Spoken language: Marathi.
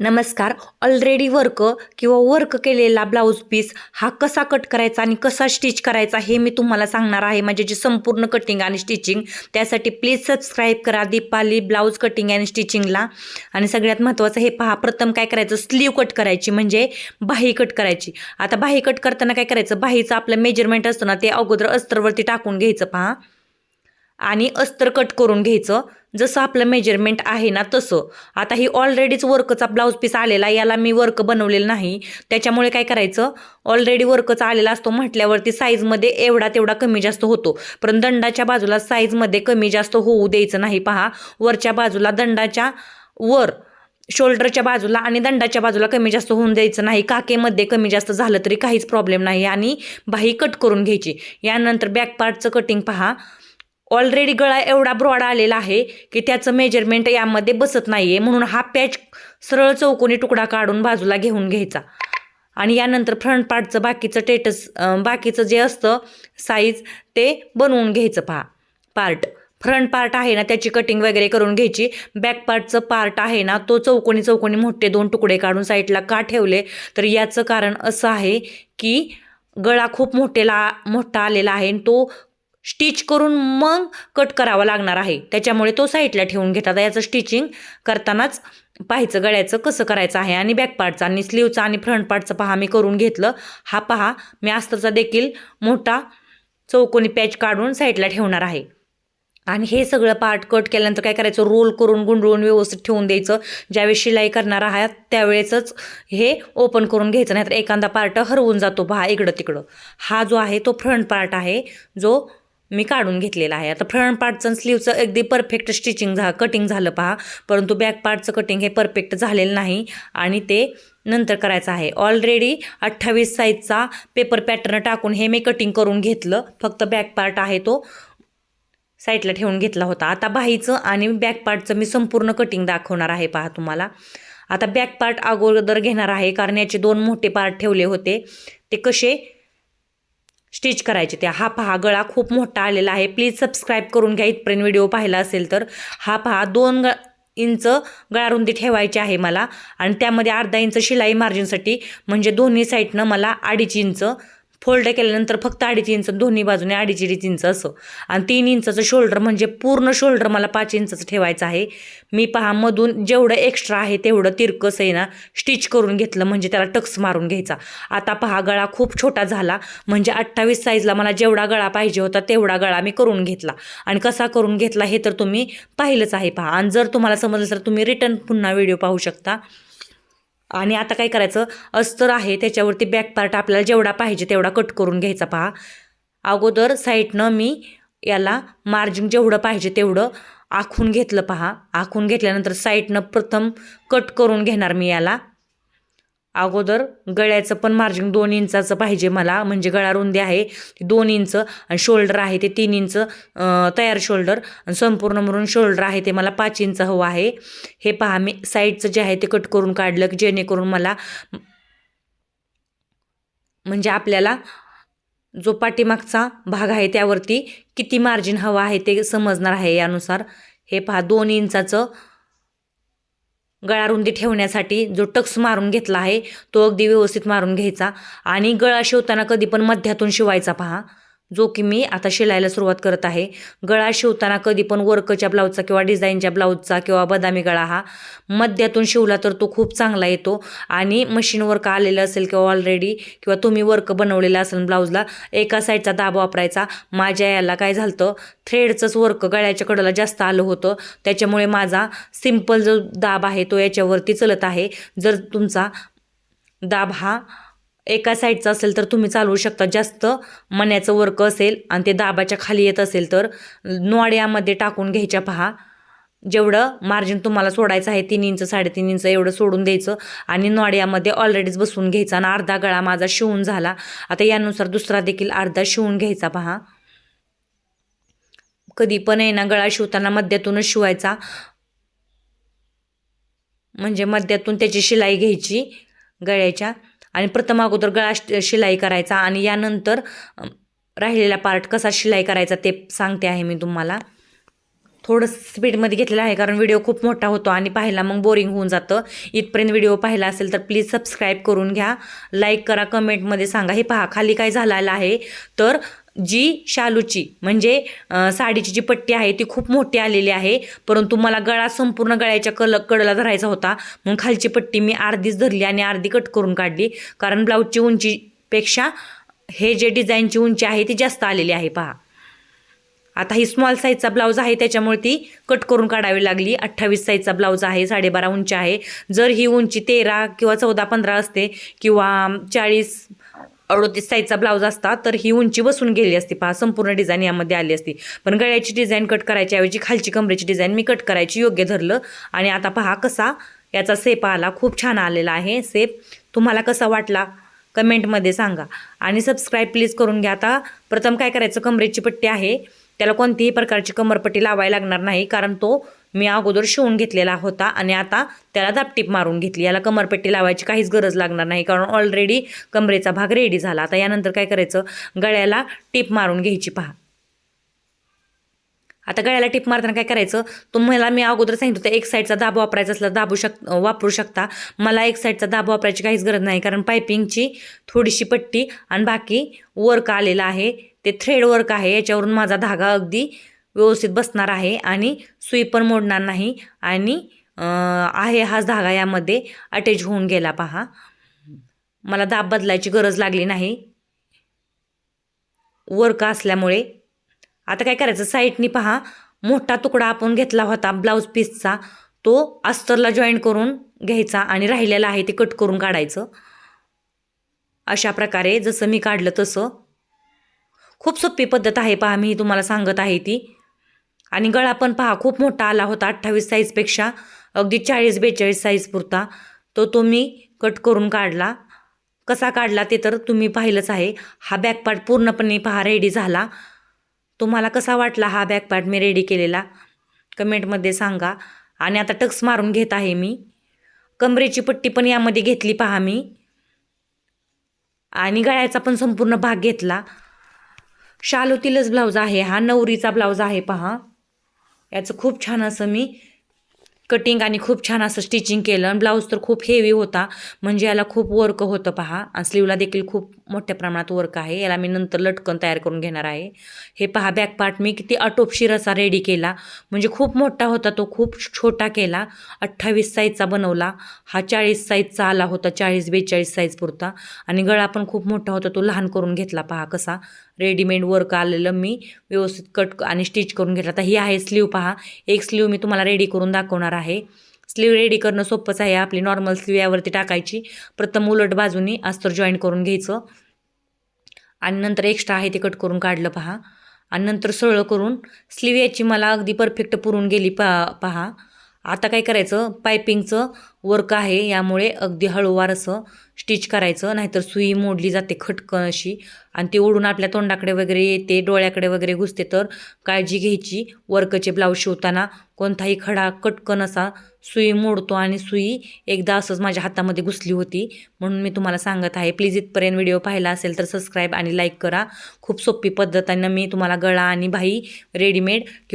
नमस्कार. ऑलरेडी वर्क किंवा वर्क केलेला ब्लाऊज पीस हा कसा कट करायचा आणि कसा स्टिच करायचा हे मी तुम्हाला सांगणार आहे. म्हणजे जी संपूर्ण कटिंग आणि स्टिचिंग त्यासाठी प्लीज सबस्क्राईब करा दीपाली ब्लाऊज कटिंग आणि स्टिचिंगला आणि सगळ्यात महत्त्वाचं हे पहा प्रथम काय करायचं? स्लीव कट करायची म्हणजे बाही कट करायची. आता बाही कट करताना काय करायचं? बाहीचं आपलं मेजरमेंट असतं ना ते अगोदर अस्तरवरती टाकून घ्यायचं पहा. आणि अस्तर कट करून घ्यायचं. जसं आपलं मेजरमेंट आहे ना तसं. आता ही ऑलरेडीच वर्कचा ब्लाऊज पीस आलेला याला मी वर्क बनवलेलं नाही. त्याच्यामुळे काय करायचं? ऑलरेडी वर्कचा आलेला असतो म्हटल्यावरती साईजमध्ये एवढा तेवढा कमी जास्त होतो. पण दंडाच्या बाजूला साईजमध्ये कमी जास्त होऊ द्यायचं नाही पहा. वरच्या बाजूला दंडाच्या वर शोल्डरच्या बाजूला आणि दंडाच्या बाजूला कमी जास्त होऊन द्यायचं नाही. काकेमध्ये कमी जास्त झालं तरी काहीच प्रॉब्लेम नाही. आणि बाही कट करून घ्यायची. यानंतर बॅक पार्टचं कटिंग पहा. ऑलरेडी गळा एवढा ब्रॉड आलेला आहे की त्याचं मेजरमेंट यामध्ये बसत नाही आहे म्हणून हा पॅच सरळ चौकोनी तुकडा काढून बाजूला घेऊन घ्यायचा. आणि यानंतर फ्रंट पार्टचं बाकीचं टेटस बाकीचं जे असतं साईज ते बनवून घ्यायचं पहा. पार्ट फ्रंट पार्ट आहे ना त्याची कटिंग वगैरे करून घ्यायची. बॅक पार्टचं पार्ट आहे ना तो चौकोनी चौकोनी मोठे दोन तुकडे काढून साईडला का ठेवले? तर याचं कारण असं आहे की गळा खूप मोठेला मोठा आलेला आहे आणि तो स्टिच करून मग कट करावा लागणार आहे. त्याच्यामुळे तो साईडला ठेवून घेतात. याचं स्टिचिंग करतानाच पाहायचं गळ्याचं कसं करायचं आहे आणि बॅक पार्टचं आणि स्लीवचं आणि फ्रंट पार्टचं पहा मी करून घेतलं. हा पहा मी अस्तरचा देखील मोठा चौकोनी पॅच काढून साईडला ठेवणार आहे. आणि हे सगळं पार्ट कट केल्यानंतर काय करायचं? रोल करून गुंडळून व्यवस्थित ठेवून द्यायचं. ज्यावेळेस शिलाई करणार आहात त्यावेळेसच हे ओपन करून घ्यायचं. नाहीतर एखादा पार्ट हरवून जातो. पहा इकडं तिकडं हा जो आहे तो फ्रंट पार्ट आहे. जो मी काढून घेतलेला आहे. आता फ्रंट पार्टचं स्लीवचं अगदी परफेक्ट स्टिचिंग झा कटिंग झालं पहा. परंतु बॅक पार्टचं कटिंग हे परफेक्ट झालेलं नाही. आणि ते नंतर करायचं आहे. ऑलरेडी अठ्ठावीस साईजचा पेपर पॅटर्न टाकून हे मी कटिंग करून घेतलं. फक्त बॅक पार्ट आहे तो साईडला ठेवून घेतला होता. आता बाहीचं आणि बॅक पार्टचं मी संपूर्ण कटिंग दाखवणार आहे पहा तुम्हाला. आता बॅक पार्ट अगोदर घेणार आहे. कारण याचे दोन मोठे पार्ट ठेवले होते. ते कसे स्टिच करायचे त्या हा पहा गळा खूप मोठा आलेला आहे. प्लीज सबस्क्राईब करून घ्या. इथपर्यंत व्हिडिओ पाहिला असेल तर हा पहा दोन ग इंच गळारुंदी ठेवायची आहे मला. आणि त्यामध्ये अर्धा इंच शिलाई मार्जिनसाठी म्हणजे दोन्ही साईडनं मला अडीच इंच फोल्ड केल्यानंतर फक्त अडीच इंच दोन्ही बाजूने अडीच अडीच इंच असं. आणि तीन इंचाचं शोल्डर म्हणजे पूर्ण शोल्डर मला पाच इंचाचं ठेवायचं आहे. मी पहा मधून जेवढं एक्स्ट्रा आहे तेवढं तिरकस आहे ना स्टिच करून घेतलं म्हणजे त्याला टक्स मारून घ्यायचा. आता पहा गळा खूप छोटा झाला म्हणजे अठ्ठावीस साईजला मला जेवढा गळा पाहिजे होता तेवढा गळा मी करून घेतला. आणि कसा करून घेतला हे तर तुम्ही पाहिलंच आहे पहा. आणि जर तुम्हाला समजलं तर तुम्ही रिटर्न पुन्हा व्हिडिओ पाहू शकता. आणि आता काय करायचं? अस्तर आहे त्याच्यावरती बॅक पार्ट आपल्याला जेवढा पाहिजे तेवढा कट करून घ्यायचा पहा. अगोदर साईडनं मी याला मार्जिन जेवढं पाहिजे तेवढं आखून घेतलं पहा. आखून घेतल्यानंतर साईडनं प्रथम कट करून घेणार मी याला. अगोदर गळ्याचं पण मार्जिन दोन इंचाचं पाहिजे मला. म्हणजे गळा रुंदी आहे ती दोन इंच आणि शोल्डर आहे ते तीन इंच तयार शोल्डर आणि संपूर्ण म्हणून शोल्डर आहे ते मला पाच इंच हवं आहे. हे पहा मी साईडचं जे आहे ते कट करून काढलं की जेणेकरून मला म्हणजे आपल्याला जो पाठीमागचा भाग आहे त्यावरती किती मार्जिन हवं आहे ते समजणार आहे यानुसार. हे पहा दोन इंचाचं गळारुंदी ठेवण्यासाठी जो टक्स मारून घेतला आहे तो अगदी व्यवस्थित मारून घ्यायचा. आणि गळा शिवताना कधी पण मध्यातून शिवायचा पहा. जो की मी आता शिलायला सुरुवात करत आहे. गळा शिवताना कधी पण वर्कच्या ब्लाऊजचा किंवा डिझाईनच्या ब्लाऊजचा किंवा बदामी गळा हा मध्यातून शिवला तर तो खूप चांगला येतो. आणि मशीन वर्क आलेलं असेल किंवा ऑलरेडी किंवा तुम्ही वर्क बनवलेलं असेल ब्लाऊजला एका साईडचा दाब वापरायचा. माझ्या याला काय झालं थ्रेडचंच वर्क गळ्याच्या कडेला जास्त आलं होतं. त्याच्यामुळे माझा सिंपल जो दाब आहे तो याच्यावरती चलत आहे. जर तुमचा दाब हा एका साईडचं असेल तर तुम्ही चालवू शकता. जास्त मण्याचं वर्क असेल आणि ते दाबाच्या खाली येत असेल तर नोड्यामध्ये टाकून घ्यायच्या पहा. जेवढं मार्जिन तुम्हाला सोडायचं आहे तीन इंच साडेतीन इंच एवढं सोडून द्यायचं आणि नोड्यामध्ये ऑलरेडीच बसून घ्यायचा आणि अर्धा गळा माझा शिवून झाला. आता यानुसार दुसरा देखील अर्धा शिवून घ्यायचा पहा. कधी पण आहे ना गळा शिवताना मध्यातूनच शिवायचा. म्हणजे मध्यातून त्याची शिलाई घ्यायची गळ्याच्या. आणि प्रथम अगोदर गळा शिलाई करायचा आणि यानंतर राहिलेला पार्ट कसा शिलाई करायचा ते सांगते आहे मी तुम्हाला. थोडं स्पीडमध्ये घेतलेलं आहे कारण व्हिडिओ खूप मोठा होतो आणि पाहायला मग बोरिंग होऊन जातं. इथपर्यंत व्हिडिओ पाहिला असेल तर प्लीज सबस्क्राईब करून घ्या. लाईक करा कमेंटमध्ये सांगा. हे पहा खाली काय झालेलं आहे? तर जी शालूची म्हणजे साडीची जी पट्टी आहे ती खूप मोठी आलेली आहे. परंतु मला गळा संपूर्ण गळ्याच्या कल कडला धरायचा होता. मग खालची पट्टी मी अर्धीच धरली आणि अर्धी कट करून काढली. कारण ब्लाऊजची उंचीपेक्षा हे जे डिझाईनची उंची आहे ती जास्त आलेली आहे पहा. आता ही स्मॉल साईजचा ब्लाऊज आहे त्याच्यामुळे ती कट करून काढावी लागली. अठ्ठावीस साईजचा ब्लाऊज आहे साडेबारा उंची आहे. जर ही उंची तेरा किंवा चौदा पंधरा असते किंवा चाळीस अडोतीस साईजचा ब्लाऊज असता तर ही उंची बसून गेली असती. पहा संपूर्ण डिझाईन यामध्ये आली असती. पण गळ्याची डिझाईन कट करायच्या ऐवजी खालची कमरेची डिझाईन मी कट करायची योग्य धरलं. आणि आता पहा कसा याचा सेप आला. खूप छान आलेला आहे सेप तुम्हाला कसा वाटला? कमेंटमध्ये सांगा. आणि सबस्क्राईब प्लीज करून घ्या आता. प्रथम काय करायचं? कमरेची पट्टी आहे. त्याला कोणतीही प्रकारची कमरपट्टी लावायला लागणार नाही कारण तो मी अगोदर शिवून घेतलेला होता आणि आता त्याला दापटीप मारून घेतली. याला कमरपट्टी लावायची काहीच गरज लागणार नाही कारण ऑलरेडी कमरेचा भाग रेडी झाला. आता यानंतर काय करायचं? गळ्याला टीप मारून घ्यायची पहा. आता गळ्याला टिप मारताना काय करायचं? तुम्हाला मी अगोदर सांगितलं होतं एक साईडचा दाब वापरायचा असला दाबू शक वापरू शकता. मला एक साईडचा दाब वापरायची काहीच गरज नाही कारण पायपिंगची थोडीशी पट्टी आणि बाकी वर्क आलेलं आहे. ते थ्रेड वर्क आहे. याच्यावरून माझा धागा अगदी व्यवस्थित बसणार आहे आणि सुई पण मोडणार नाही आणि आहे हा धागा यामध्ये अटॅच होऊन गेला पहा. मला दाब बदलायची गरज लागली नाही. वर्क असल्यामुळे. आता काय करायचं? साईडनी पहा. मोठा तुकडा आपण घेतला होता ब्लाऊज पीसचा. तो अस्तरला जॉईन करून घ्यायचा आणि राहिलेला आहे ते कट करून काढायचं. अशा प्रकारे जसं मी काढलं तसं. खूप सोपी पद्धत आहे पहा मी तुम्हाला सांगत आहे ती. आणि गळा पण पहा खूप मोठा आला होता अठ्ठावीस साईजपेक्षा अगदी चाळीस बेचाळीस साईज पुरता. तो तुम्ही कट करून काढला. कसा काढला ते तर तुम्ही पाहिलंच आहे. हा बॅकपार्ट पूर्णपणे पहा रेडी झाला. तुम्हाला कसा वाटला हा बॅकपार्ट मी रेडी केलेला? कमेंटमध्ये सांगा. आणि आता टक्स मारून घेत आहे मी. कमरेची पट्टी पण यामध्ये घेतली पहा मी. आणि गळ्याचा पण संपूर्ण भाग घेतला. शालूतीलच ब्लाऊज आहे हा नवरीचा ब्लाऊज आहे पहा. याचं खूप छान असं मी कटिंग आणि खूप छान असं स्टिचिंग केलं. आणि ब्लाऊज तर खूप हेवी होता. म्हणजे याला खूप वर्क होतं पहा. आणि स्लीवला देखील खूप मोठ्या प्रमाणात वर्क आहे. याला मी नंतर लटकन तयार करून घेणार आहे. हे पहा बॅक पार्ट मी किती अटोपशीर असा रेडी केला. म्हणजे खूप मोठा होता तो. खूप छोटा केला. अठ्ठावीस साईजचा बनवला. हा चाळीस साईजचा आला होता. चाळीस बेचाळीस साईज पुरता. आणि गळा पण खूप मोठा होता. तो लहान करून घेतला पहा कसा. रेडीमेड वर्क आलेलं मी व्यवस्थित कट आणि स्टिच करून घेतलं. आता ही आहे स्लीव पहा. एक स्लीव मी तुम्हाला रेडी करून दाखवणार आहे. स्लीव रेडी करणं सोपंच आहे. आपली नॉर्मल स्लीव यावरती टाकायची. प्रथम उलट बाजूनी अस्तर जॉईन करून घ्यायचं. आणि नंतर एक्स्ट्रा आहे ते कट करून काढलं पहा. आणि नंतर सरळ करून स्लीव याची मला अगदी परफेक्ट पुरून गेली पहा पहा. आता काय करायचं? पायपिंगचं वर्क आहे. यामुळे अगदी हळूवार असं स्टिच करायचं नाहीतर सुई मोडली जाते खटकन अशी. आणि ती ओढून आपल्या तोंडाकडे वगैरे येते डोळ्याकडे वगैरे घुसते. तर काळजी घ्यायची वर्कचे ब्लाऊज शिवताना. कोणताही खडा कटकन असा सुई मोडतो आणि सुई एकदा असंच माझ्या हातामध्ये घुसली होती. म्हणून मी तुम्हाला सांगत आहे प्लीज इथपर्यंत व्हिडिओ पाहिला असेल तर सबस्क्राईब आणि लाईक करा. खूप सोपी पद्धतीनं मी तुम्हाला गळा आणि भाई रेडीमेड किंवा